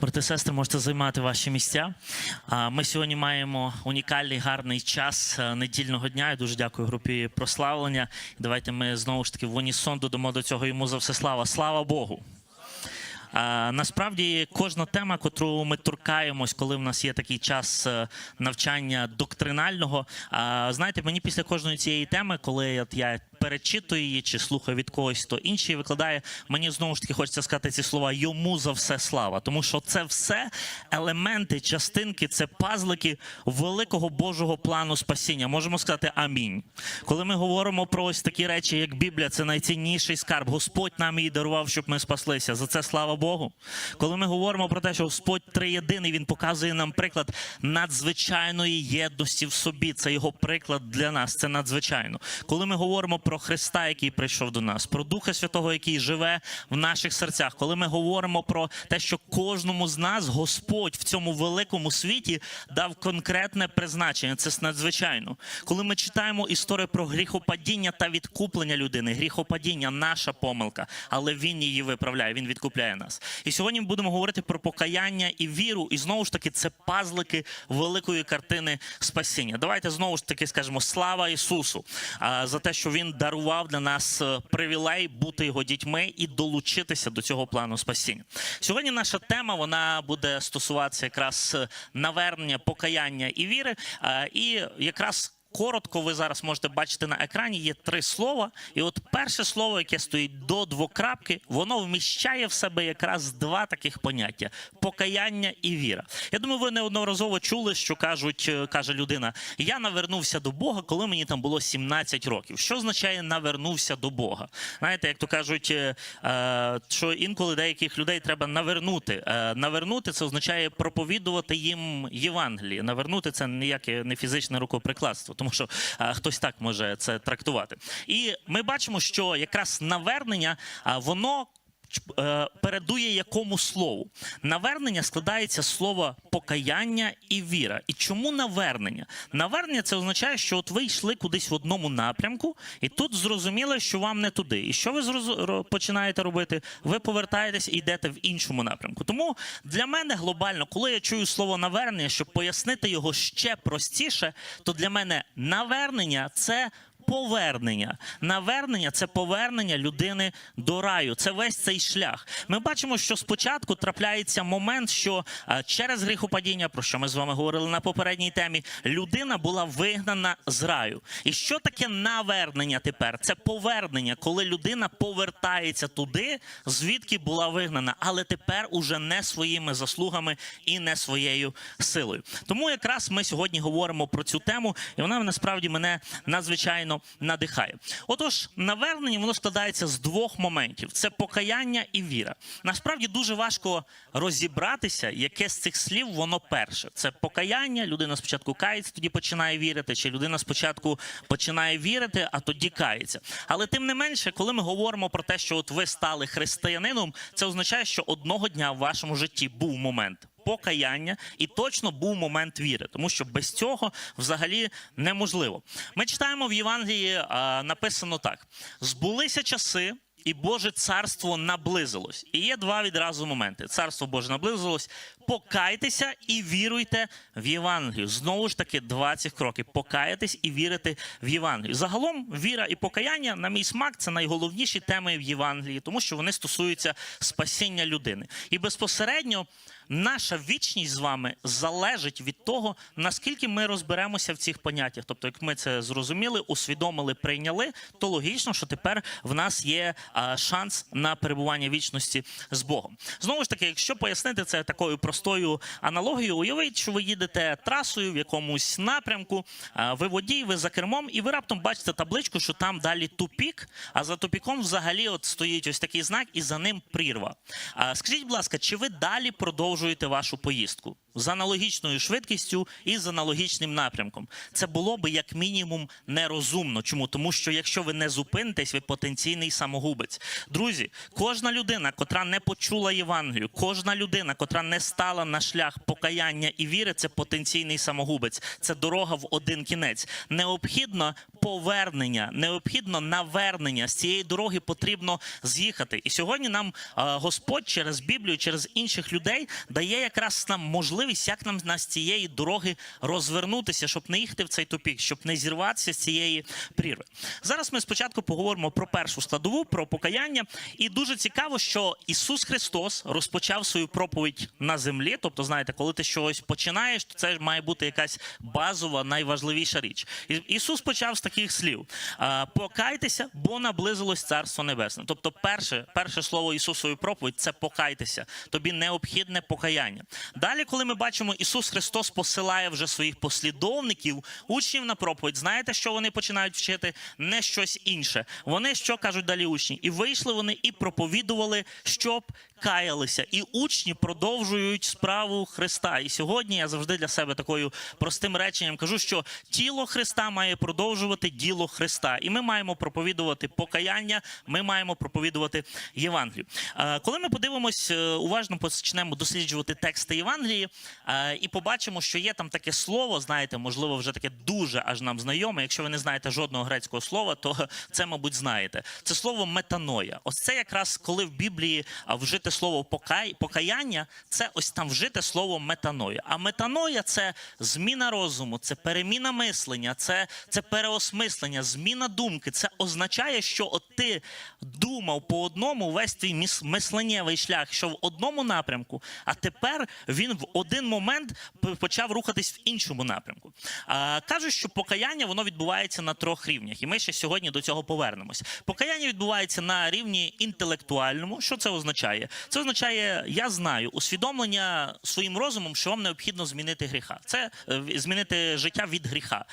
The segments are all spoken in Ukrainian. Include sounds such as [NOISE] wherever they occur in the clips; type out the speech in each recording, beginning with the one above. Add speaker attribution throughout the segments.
Speaker 1: Брати сестри, можете займати ваші місця. Ми сьогодні маємо унікальний гарний час е, недільного дня. Я дуже дякую групі прославлення. Давайте ми знову ж таки в унісон додамо до цього йому за все слава. Слава Богу! Насправді кожна тема, котру ми торкаємось, коли в нас є такий час е, навчання доктринального. Знаєте, мені після кожної цієї теми, коли я перечитую її чи слухаю від когось, то інший викладає, мені знову ж таки хочеться сказати ці слова йому за все слава. Тому що це все елементи, частинки, це пазлики великого Божого плану спасіння. Можемо сказати амінь. Коли ми говоримо про ось такі речі, як Біблія, це найцінніший скарб. Господь нам її дарував, щоб ми спаслися. За це слава Богу. Коли ми говоримо про те, що Господь триєдиний, він показує нам приклад надзвичайної єдності в собі. Це його приклад для нас. Це надзвичайно. Коли ми говоримо про Христа, який прийшов до нас, про Духа Святого, який живе в наших серцях, коли ми говоримо про те, що кожному з нас Господь в цьому великому світі дав конкретне призначення. Це надзвичайно. Коли ми читаємо історію про гріхопадіння та відкуплення людини, гріхопадіння наша помилка, але він її виправляє, він відкупляє нас. І сьогодні ми будемо говорити про покаяння і віру. І знову ж таки, це пазлики великої картини спасіння. Давайте знову ж таки скажемо слава Ісусу за те, що Він дарував для нас е, привілей бути його дітьми і долучитися до цього плану спасіння. Сьогодні наша тема вона буде стосуватися якраз е, навернення, покаяння і віри. І якраз Коротко, ви зараз можете бачити на екрані, є три слова. І от перше слово, яке стоїть до двокрапки, воно вміщає в себе якраз два таких поняття: покаяння і віра. Я думаю, ви неодноразово чули, що кажуть, е, каже людина: я навернувся до Бога, коли мені там було 17 років. Що означає навернувся до Бога? Знаєте, як то кажуть, е, е, що інколи деяких людей треба навернути. Навернути це означає проповідувати їм Євангеліє. Навернути це ніяке не фізичне рукоприкладство, тому що а, хтось так може це трактувати. І ми бачимо, що якраз навернення а, воно. Е, Передує якому слову навернення складається з слова покаяння і віра. І чому навернення? Навернення це означає, що от ви йшли кудись в одному напрямку, і тут зрозуміли, що вам не туди. І що ви зроз- починаєте робити? Ви повертаєтесь і йдете в іншому напрямку. Тому для мене глобально, коли я чую слово навернення, щоб пояснити його ще простіше, то для мене навернення це. Повернення. Навернення це повернення людини до раю. Це весь цей шлях. Ми бачимо, що спочатку трапляється момент, що через гріхопадіння, про що ми з вами говорили на попередній темі, людина була вигнана з раю. І що таке навернення тепер? Це повернення, коли людина повертається туди, звідки була вигнана, але тепер уже не своїми заслугами і не своєю силою. Тому якраз ми сьогодні говоримо про цю тему, і вона насправді мене надзвичайно надихає. Отож, навернення воно складається з двох моментів: це покаяння і віра. Насправді дуже важко розібратися, яке з цих слів воно перше. Це покаяння. Людина спочатку кається, тоді починає вірити, чи людина спочатку починає вірити, а тоді кається. Але тим не менше, коли ми говоримо про те, що от ви стали християнином, це означає, що одного дня в вашому житті був момент. Покаяння і точно був момент віри, тому що без цього взагалі неможливо. Ми читаємо в Євангелії а, написано так: збулися часи. І Боже царство наблизилось. І є два відразу моменти: царство Боже наблизилось. Покайтеся і віруйте в Євангелію. Знову ж таки, 20 кроків. Покаятись і вірити в Євангелію. Загалом, віра і покаяння, на мій смак, це найголовніші теми в Євангелії, тому що вони стосуються спасіння людини. І безпосередньо наша вічність з вами залежить від того, наскільки ми розберемося в цих поняттях. Тобто, як ми це зрозуміли, усвідомили, прийняли, то логічно, що тепер в нас є шанс на перебування вічності з Богом. Знову ж таки, якщо пояснити це такою простою аналогією, уявіть, що ви їдете трасою в якомусь напрямку, ви водій, ви за кермом, і ви раптом бачите табличку, що там далі тупік, а за тупіком взагалі от стоїть ось такий знак, і за ним прірва. Скажіть, будь ласка, чи ви далі продовжуєте вашу поїздку? З аналогічною швидкістю і з аналогічним напрямком. Це було би як мінімум нерозумно. Чому? Тому що якщо ви не зупинитесь, ви потенційний самогубець. Друзі, кожна людина, котра не почула Євангелію, кожна людина, котра не стала на шлях покаяння і віри, це потенційний самогубець. Це дорога в один кінець. Необхідно повернення, необхідно навернення. З цієї дороги потрібно з'їхати. І сьогодні нам е, Господь через Біблію, через інших людей дає якраз нам можливість, як нам на з цієї дороги розвернутися, щоб не їхати в цей тупік, щоб не зірватися з цієї прірви. Зараз ми спочатку поговоримо про першу складову, про покаяння. І дуже цікаво, що Ісус Христос розпочав свою проповідь на землі. Тобто, знаєте, коли ти щось починаєш, то це має бути якась базова, найважливіша річ. Ісус почав з таких слів: покайтеся, бо наблизилось Царство Небесне. Тобто, перше, перше слово Ісусової проповідь це покайтеся. Тобі необхідне покаяння. Далі, коли ми бачимо, Ісус Христос посилає вже своїх послідовників, учнів на проповідь. Знаєте, що вони починають вчити? Не щось інше. Вони що кажуть далі учні? І вийшли вони і проповідували, щоб каялися. І учні продовжують справу Христа. І сьогодні я завжди для себе такою простим реченням кажу, що тіло Христа має продовжувати діло Христа, і ми маємо проповідувати покаяння. Ми маємо проповідувати Євангелію. Коли ми подивимось е, уважно, почнемо досліджувати тексти Євангелії е, і побачимо, що є там таке слово, знаєте, можливо, вже таке дуже аж нам знайоме. Якщо ви не знаєте жодного грецького слова, то [LAUGHS] це, мабуть, знаєте. Це слово метаноя. Ось це якраз коли в Біблії вжите слово покаяння, це ось там вжите слово метаноя. А метаноя це зміна розуму, це переміна мислення, це, це переосмислення, зміна думки. Це означає, що от ти думав по одному весь твій міс- мисленнєвий шлях, що в одному напрямку, а тепер він в один момент почав рухатись в іншому напрямку. А, кажуть, що покаяння воно відбувається на трьох рівнях, і ми ще сьогодні до цього повернемось. Покаяння відбувається на рівні інтелектуальному. Що це означає? Це означає, я знаю усвідомлення своїм розумом, що вам необхідно змінити гріха. Це е, змінити життя від гріха,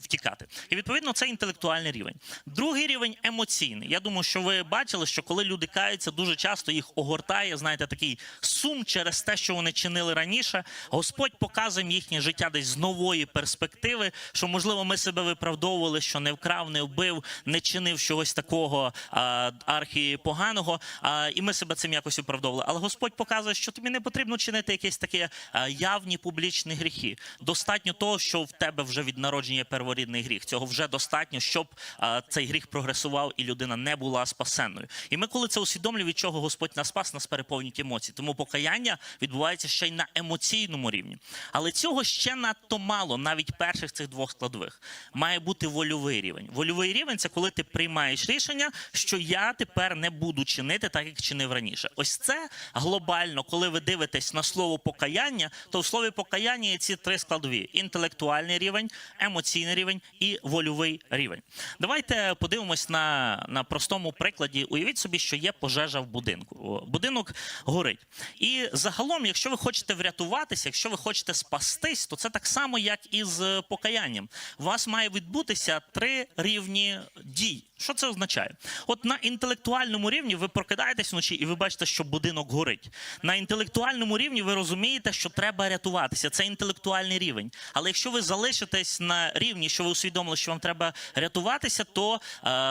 Speaker 1: втікати. І відповідно це інтелектуальний рівень. Другий рівень емоційний. Я думаю, що ви бачили, що коли люди каються, дуже часто їх огортає, знаєте, такий сум через те, що вони чинили раніше. Господь показує їхнє життя десь з нової перспективи, що можливо ми себе виправдовували, що не вкрав, не вбив, не чинив чогось такого а, архіпоганого, а, і ми себе цим якось виправдовували. Але Господь показує, що тобі не потрібно чинити якісь такі явні публічні гріхи. Достатньо того, що в тебе вже від народження перворідний гріх. Цього вже достатньо, щоб цей гріх прогресував і людина не була спасенною. І ми, коли це усвідомлюємо, від чого Господь нас спас, нас переповнюють емоції. Тому покаяння відбувається ще й на емоційному рівні. Але цього ще надто мало, навіть перших цих двох складових. Має бути вольовий рівень. Вольовий рівень це коли ти приймаєш рішення, що я тепер не буду чинити так, як чинив раніше. Ось це глобально, коли ви дивитесь на слово покаяння, то в слові покаяння є ці три складові: інтелектуальний рівень, емоційний рівень і вольовий рівень. Давайте подивимось на, на простому прикладі. Уявіть собі, що є пожежа в будинку. Будинок горить. І загалом, якщо ви хочете врятуватися, якщо ви хочете спастись, то це так само, як і з покаянням. У вас має відбутися три рівні дій. Що це означає? От на інтелектуальному рівні ви прокидаєтесь вночі і ви бачите, що будинок горить. На інтелектуальному рівні ви розумієте, що треба рятуватися. Це інтелектуальний рівень. Але якщо ви залишитесь на рівні, що ви усвідомили, що вам треба рятуватися, то е,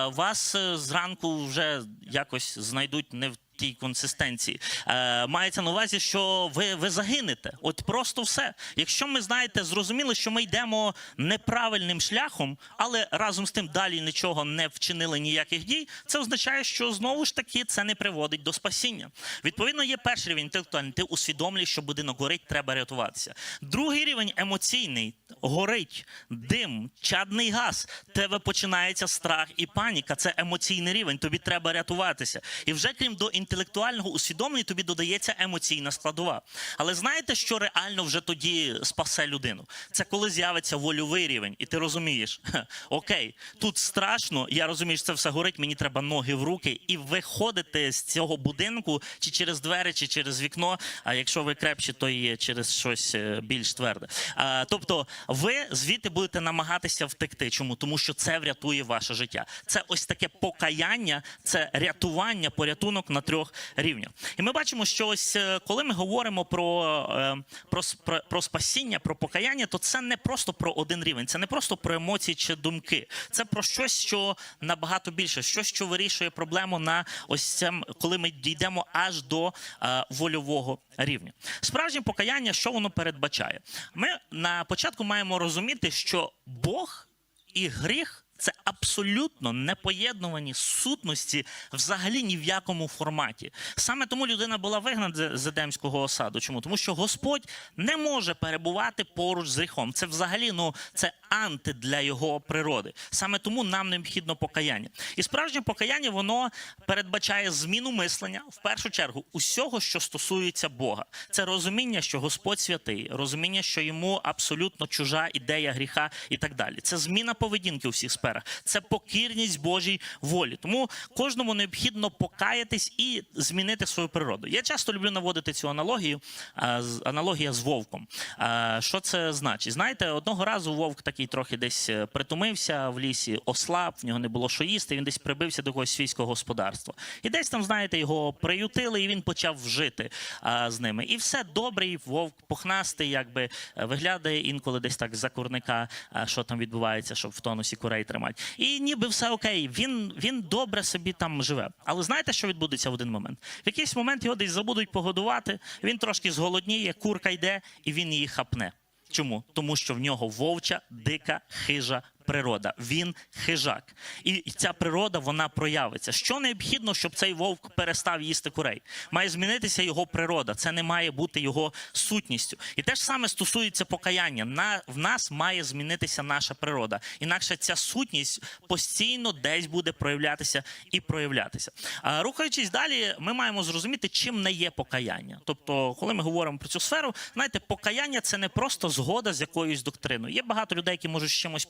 Speaker 1: вас е, зранку вже якось знайдуть не в тій консистенції. Е, мається на увазі, що ви, ви загинете. От просто все. Якщо ми знаєте, зрозуміли, що ми йдемо неправильним шляхом, але разом з тим далі нічого не вчинили ніяких дій, це означає, що знову ж таки це не приводить до спасіння. Відповідно, є перший рівень інтелектуальний. Ти усвідомлюєш, що будинок горить, треба рятуватися. Другий рівень емоційний. Горить дим, чадний газ. Тебе починається страх і паніка. Це емоційний рівень. Тобі треба рятуватися. І вже крім до інтелектуального усвідомлення, тобі додається емоційна складова. Але знаєте, що реально вже тоді спасе людину? Це коли з'явиться вольовий рівень, і ти розумієш, окей, тут страшно, я розумію, що це все горить, мені треба ноги в руки, і виходити з цього будинку чи через двері, чи через вікно. А якщо ви крепші, то і через щось е, більш тверде. А, тобто, ви звідти будете намагатися втекти. Чому? Тому що це врятує ваше життя. Це ось таке покаяння, це рятування, порятунок на трьох рівнях. І ми бачимо, що ось е, коли ми говоримо про, е, про, про, спасіння, про покаяння, то це не просто про один рівень, це не просто про емоції чи думки. Це про щось, що набагато більше, щось, що вирішує проблему на ось цим, коли ми дійдемо аж до е, вольового рівня. Справжнє покаяння, що воно передбачає? Ми на початку маємо розуміти, що Бог і гріх Це абсолютно непоєднувані сутності взагалі ні в якому форматі. Саме тому людина була вигнана з- Едемського осаду. Чому? Тому що Господь не може перебувати поруч з гріхом. Це взагалі ну це анти для його природи. Саме тому нам необхідно покаяння. І справжнє покаяння воно передбачає зміну мислення в першу чергу усього, що стосується Бога. Це розуміння, що Господь святий, розуміння, що йому абсолютно чужа ідея гріха і так далі. Це зміна поведінки у всіх сферах, це покірність Божій волі. Тому кожному необхідно покаятись і змінити свою природу. Я часто люблю наводити цю аналогію. Аналогія з вовком. Що це значить? Знаєте, одного разу вовк такий трохи десь е, притумився в лісі, ослаб, в нього не було що їсти. Він десь прибився до якогось свійського господарства. І десь там, знаєте, його приютили, і він почав жити а, з ними. І все добрий вовк, пухнастий, якби е, виглядає інколи десь так за курника, а, що там відбувається, щоб в тонусі курей тримати. І ніби все окей. Він, він добре собі там живе. Але знаєте, що відбудеться в один момент? В якийсь момент його десь забудуть погодувати. Він трошки зголодніє, курка йде, і він її хапне. Чому? Тому що в нього вовча, дика, хижа природа. Він хижак. І ця природа вона проявиться. Що необхідно, щоб цей вовк перестав їсти курей? Має змінитися його природа. Це не має бути його сутністю. І те ж саме стосується покаяння. На в нас має змінитися наша природа. Інакше ця сутність постійно десь буде проявлятися і проявлятися. А рухаючись далі, ми маємо зрозуміти, чим не є покаяння. Тобто, коли ми говоримо про цю сферу, знаєте, покаяння це не просто згода з якоюсь доктриною. Є багато людей, які можуть з чимось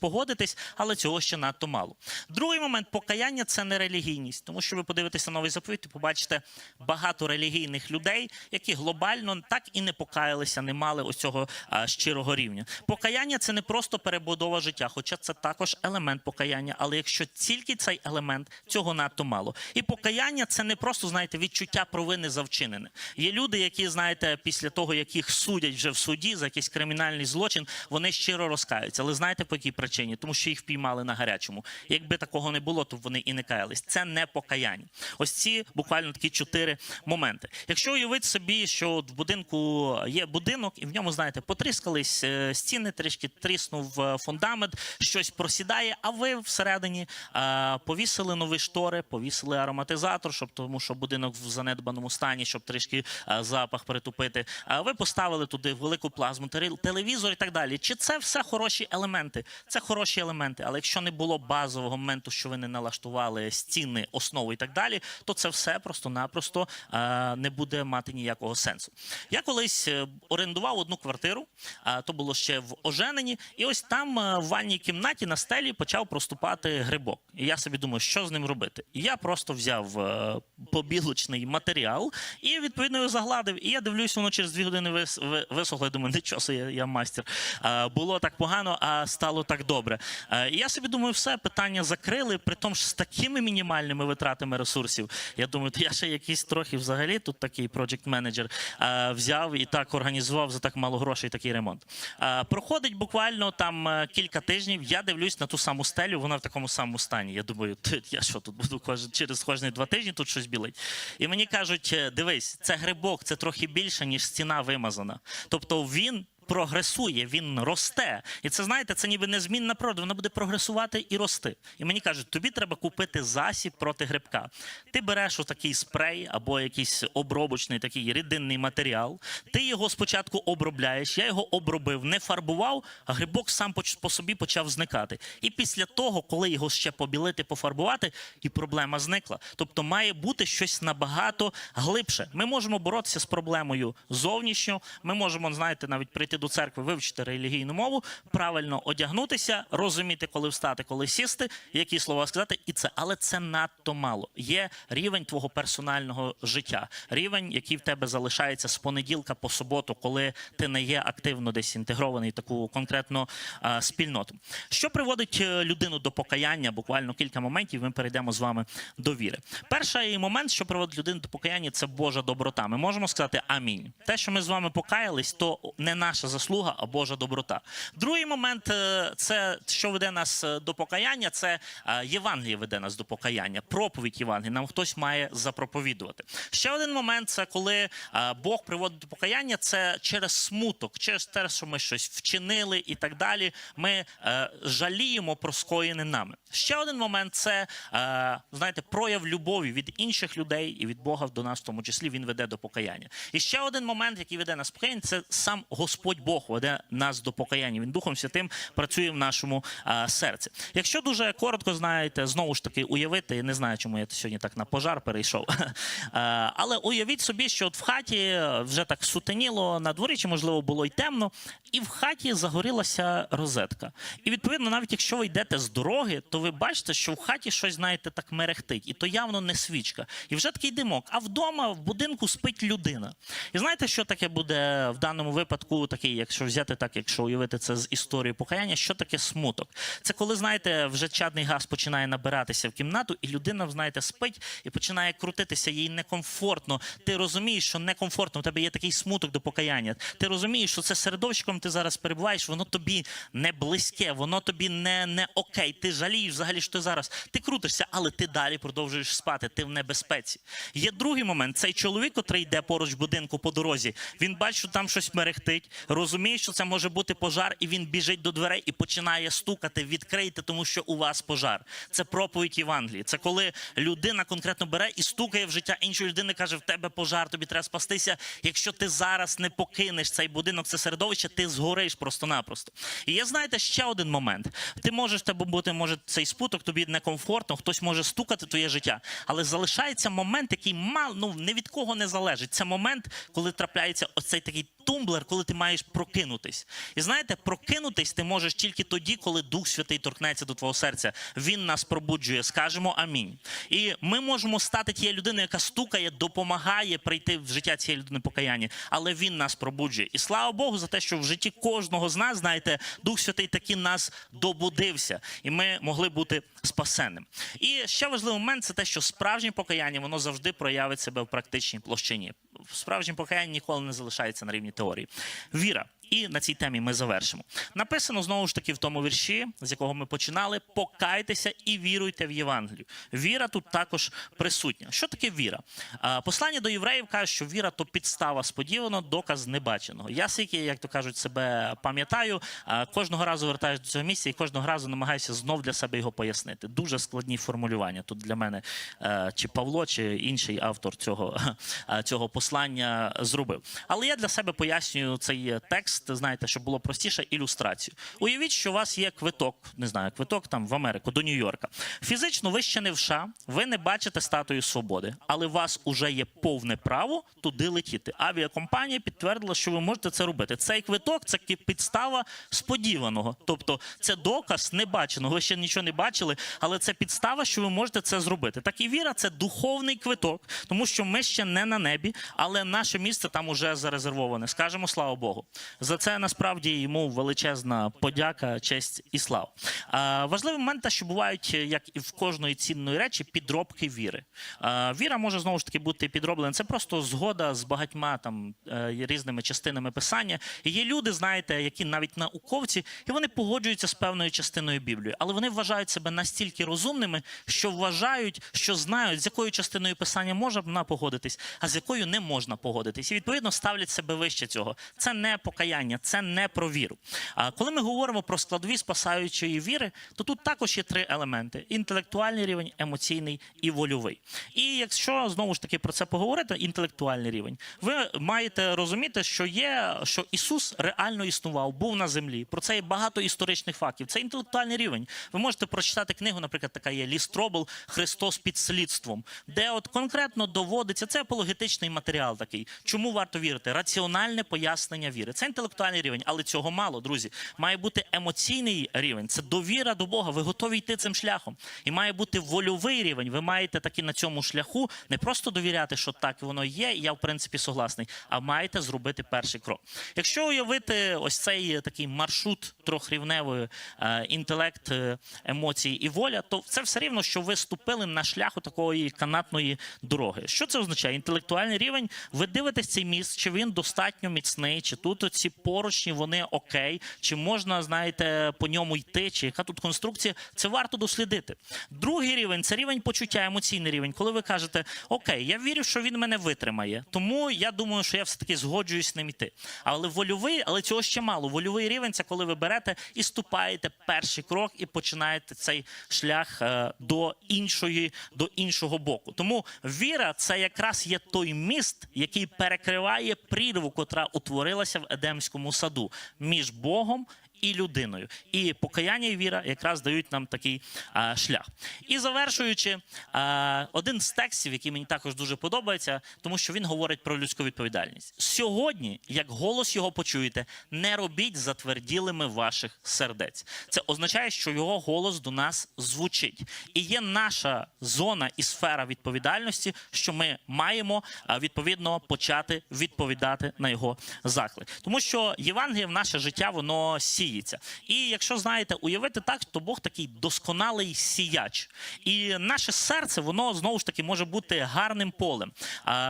Speaker 1: погодитись, але цього ще надто мало. Другий момент покаяння це не релігійність, тому що ви подивитеся новий заповідь, і побачите багато релігійних людей, які глобально так і не покаялися, не мали ось цього а, щирого рівня. Покаяння це не просто перебудова життя, хоча це також елемент покаяння. Але якщо тільки цей елемент, цього надто мало. І покаяння це не просто знаєте відчуття провини за вчинене. Є люди, які знаєте, після того як їх судять вже в суді за якийсь кримінальний злочин, вони щиро розкаються. Але знаєте по якій причині? Тому що їх впіймали на гарячому. Якби такого не було, то вони і не каялись. Це не покаяння. Ось ці буквально такі чотири моменти. Якщо уявити собі, що в будинку є будинок, і в ньому, знаєте, потріскались е, стіни, трішки тріснув е, фундамент, щось просідає, а ви всередині е, повісили нові штори, повісили ароматизатор, щоб тому, що будинок в занедбаному стані, щоб трішки запах притупити. Ви поставили туди велику плазму, телевізор і так далі. Чи це все хороші елементи? Це хороші елементи, але якщо не було базового моменту, що ви не налаштували стіни, основу і так далі, то це все просто-напросто е, не буде мати ніякого сенсу. Я колись е, орендував одну квартиру, а то було ще в оженені, і ось там е, в ванній кімнаті на стелі почав проступати грибок. І я собі думаю, що з ним робити. І я просто взяв е, побілочний матеріал і відповідно його загладив. І я дивлюсь, воно через дві години вис, ви- висохло. Я думаю, нічого я, я мастер. Е, було так погано, а стало так добре. Е, і я собі думаю, все питання закрили, при тому ж з такими мінімальними витратами ресурсів. Я думаю, то я ще якийсь трохи взагалі тут такий проджект менеджер взяв і так організував за так мало грошей такий ремонт. Е, проходить буквально там е, кілька тижнів. Я дивлюсь на ту саму стелю, вона в такому самому стані. Я думаю, я що тут буду кожен через кожні два тижні тут щось білить. І мені кажуть: дивись, це грибок, це трохи більше, ніж стіна вимазана. Тобто він. Прогресує, він росте, і це знаєте, це ніби незмінна природа. Вона буде прогресувати і рости. І мені кажуть, тобі треба купити засіб проти грибка. Ти береш отакий спрей або якийсь обробочний такий рідинний матеріал. Ти його спочатку обробляєш. Я його обробив, не фарбував, а грибок сам по собі почав зникати. І після того, коли його ще побілити, пофарбувати, і проблема зникла. Тобто має бути щось набагато глибше. Ми можемо боротися з проблемою зовнішньо. Ми можемо, знаєте, навіть прийти до церкви, вивчити релігійну мову, правильно одягнутися, розуміти, коли встати, коли сісти, які слова сказати, і це, але це надто мало. Є рівень твого персонального життя, рівень, який в тебе залишається з понеділка по суботу, коли ти не є активно десь інтегрований в таку конкретну а, спільноту. Що приводить е, людину до покаяння? Буквально кілька моментів. Ми перейдемо з вами до віри. Перший момент, що приводить людину до покаяння, це Божа доброта. Ми можемо сказати амінь. Те, що ми з вами покаялись, то не наша наша заслуга, а Божа доброта. Другий момент е, це що веде нас е, до покаяння. Це е, Євангеліє веде нас до покаяння. Проповідь Євангелія нам хтось має запроповідувати. Ще один момент це коли Бог приводить до покаяння. Це через смуток, через те, що ми щось вчинили і так далі. Ми жаліємо про скоєне нами. Ще один момент це знаєте, прояв любові від інших людей і від Бога до нас, в тому числі він веде до покаяння. І ще один момент, який веде нас покаяння, це сам Господь Бог веде нас до покаяння. Він Духом Святим працює в нашому е, серці. Якщо дуже коротко знаєте, знову ж таки уявити, не знаю, чому я сьогодні так на пожар перейшов. [LAUGHS] Е, Але уявіть собі, що от в хаті вже так сутеніло на дворі, чи можливо було й темно, і в хаті загорілася розетка. І відповідно, навіть якщо ви йдете з дороги, то ви бачите, що в хаті щось, знаєте, так мерехтить, і то явно не свічка. І вже такий димок. А вдома в будинку спить людина. І знаєте, що таке буде в даному випадку, такий, якщо взяти так, якщо уявити це з історії покаяння, що таке смуток? Це коли, знаєте, вже чадний газ починає набиратися в кімнату, і людина, знаєте, спить і починає крутитися, їй некомфортно. Ти розумієш, що некомфортно, у тебе є такий смуток до покаяння. Ти розумієш, що це середовищком ти зараз перебуваєш, воно тобі не близьке, воно тобі не, не окей. Ти жалієш взагалі, що ти зараз. Ти крутишся, але ти далі продовжуєш спати. Ти в небезпеці. Є другий момент. Цей чоловік, котрий йде поруч будинку по дорозі, він бачить, що там щось мерехтить, розуміє, що це може бути пожар, і він біжить до дверей і починає стукати. Відкрийте, тому що у вас пожар. Це проповідь Євангелії. Це коли людина конкретно бере і стукає в життя іншої людини, каже: в тебе пожар, тобі треба спастися. Якщо ти зараз не покинеш цей будинок, це середовище, ти згориш просто-напросто. І є, знаєте, ще один момент. Ти можеш тебе бути, може, цей спуток, тобі некомфортно, хтось може стукати твоє життя, але залишається момент, який мал, ну не від кого не залежить. Це момент, коли трапляється оцей такий тумблер, коли ти маєш прокинутись. І знаєте, прокинутись ти можеш тільки тоді, коли Дух Святий торкнеться до твого серця. Він нас пробуджує. Скажемо амінь. І ми можемо стати тією людиною, яка стукає, допомагає прийти в життя цієї людини покаяння, але він нас пробуджує. І слава Богу за те, що в житті кожного з нас, знаєте, Дух Святий таки нас добудився, і ми могли бути спасенним. І ще важливий момент це те, що справжнє покаяння воно завжди проявить себе в практичній площині. Справжнє покаянні ніколи не залишається на рівні теорії. Віра. І на цій темі ми завершимо. Написано знову ж таки в тому вірші, з якого ми починали: покайтеся і віруйте в Євангелію. Віра тут також присутня. Що таке віра? Послання до євреїв каже, що віра то підстава сподівано, доказ небаченого. Я скільки, як то кажуть, себе пам'ятаю, кожного разу вертаюся до цього місця і кожного разу намагаюся знов для себе його пояснити. Дуже складні формулювання тут для мене чи Павло, чи інший автор цього, [LAUGHS] цього послання зробив. Але я для себе пояснюю цей текст, знаєте, щоб було простіше, ілюстрацію. Уявіть, що у вас є квиток, не знаю, квиток там в Америку до Нью-Йорка. Фізично ви ще не в США, ви не бачите статую свободи, але у вас уже є повне право туди летіти. Авіакомпанія підтвердила, що ви можете це робити. Цей квиток це підстава сподіваного, тобто це доказ небаченого. Ви ще нічого не бачили, але це підстава, що ви можете це зробити. Так і віра це духовний квиток, тому що ми ще не на небі, але наше місце там уже зарезервоване. Скажемо слава Богу. За це насправді йому величезна подяка, честь і слава. Важливий момент, те, що бувають, як і в кожної цінної речі, підробки віри. Віра може знову ж таки бути підроблена. Це просто згода з багатьма там е, різними частинами писання. І є люди, знаєте, які навіть науковці, і вони погоджуються з певною частиною Біблії, але вони вважають себе настільки розумними, що вважають, що знають, з якою частиною писання можна погодитись, а з якою не можна погодитись. І відповідно ставлять себе вище цього. Це не покаяння, це не про віру. А коли ми говоримо про складові спасаючої віри, то тут також є три елементи: інтелектуальний рівень, емоційний і вольовий. І якщо знову ж таки про це поговорити, інтелектуальний рівень, ви маєте розуміти, що є, що Ісус реально існував, був на землі. Про це є багато історичних фактів. Це інтелектуальний рівень. Ви можете прочитати книгу, наприклад, така є Лі Стробл Христос під слідством, де от конкретно доводиться це апологетичний матеріал такий. Чому варто вірити? Раціональне пояснення віри. Це інтелектуальний рівень, але цього мало, друзі. Має бути емоційний рівень. Це довіра до Бога. Ви готові йти цим шляхом. І має бути вольовий рівень. Ви маєте таки на цьому шляху не просто довіряти, що так воно є, і я в принципі согласний, а маєте зробити перший крок. Якщо уявити ось цей такий маршрут трьохрівневої е, інтелект, е, емоції і воля, то це все рівно, що ви ступили на шляху такої канатної дороги. Що це означає? Інтелектуальний рівень. Ви дивитесь цей міст, чи він достатньо міцний, чи тут ці поручні вони окей, чи можна, знаєте, по ньому йти, чи яка тут конструкція, це варто дослідити. Другий рівень це рівень почуття, емоційний рівень, коли ви кажете, окей, я вірю, що він мене витримає, тому я думаю, що я все-таки згоджуюсь з ним іти. Але вольовий, але цього ще мало. Вольовий рівень це коли ви берете і ступаєте перший крок і починаєте цей шлях е, до іншої, до іншого боку. Тому віра це якраз є той міст, який перекриває прірву, котра утворилася в Едемському саду між Богом. І людиною, і покаяння і віра якраз дають нам такий а, шлях. І завершуючи, а, один з текстів, який мені також дуже подобається, тому що він говорить про людську відповідальність. Сьогодні, як голос його почуєте, не робіть затверділими ваших сердець. Це означає, що його голос до нас звучить, і є наша зона і сфера відповідальності, що ми маємо відповідно почати відповідати на його заклик, тому що Євангеліє в наше життя воно сіється. І якщо знаєте, уявити так, то Бог такий досконалий сіяч, і наше серце воно знову ж таки може бути гарним полем.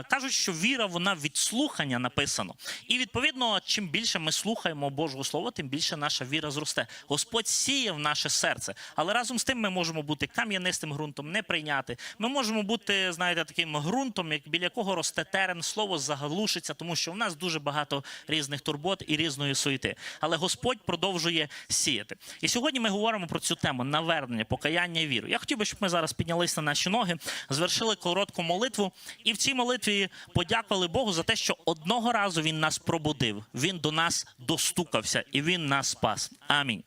Speaker 1: Кажуть, що віра вона від слухання написано, і відповідно, чим більше ми слухаємо Божого Слова, тим більше наша віра зросте. Господь сіє в наше серце, але разом з тим ми можемо бути кам'янистим ґрунтом, не прийняти. Ми можемо бути, знаєте, таким ґрунтом, як біля якого росте терен, слово заглушиться, тому що в нас дуже багато різних турбот і різної суєти. Але Господь продовжує сіяти. І сьогодні ми говоримо про цю тему навернення, покаяння віру. Я хотів би, щоб ми зараз піднялися на наші ноги, звершили коротку молитву, і в цій молитві подякували Богу за те, що одного разу він нас пробудив. Він до нас достукався і він нас спас. Амінь.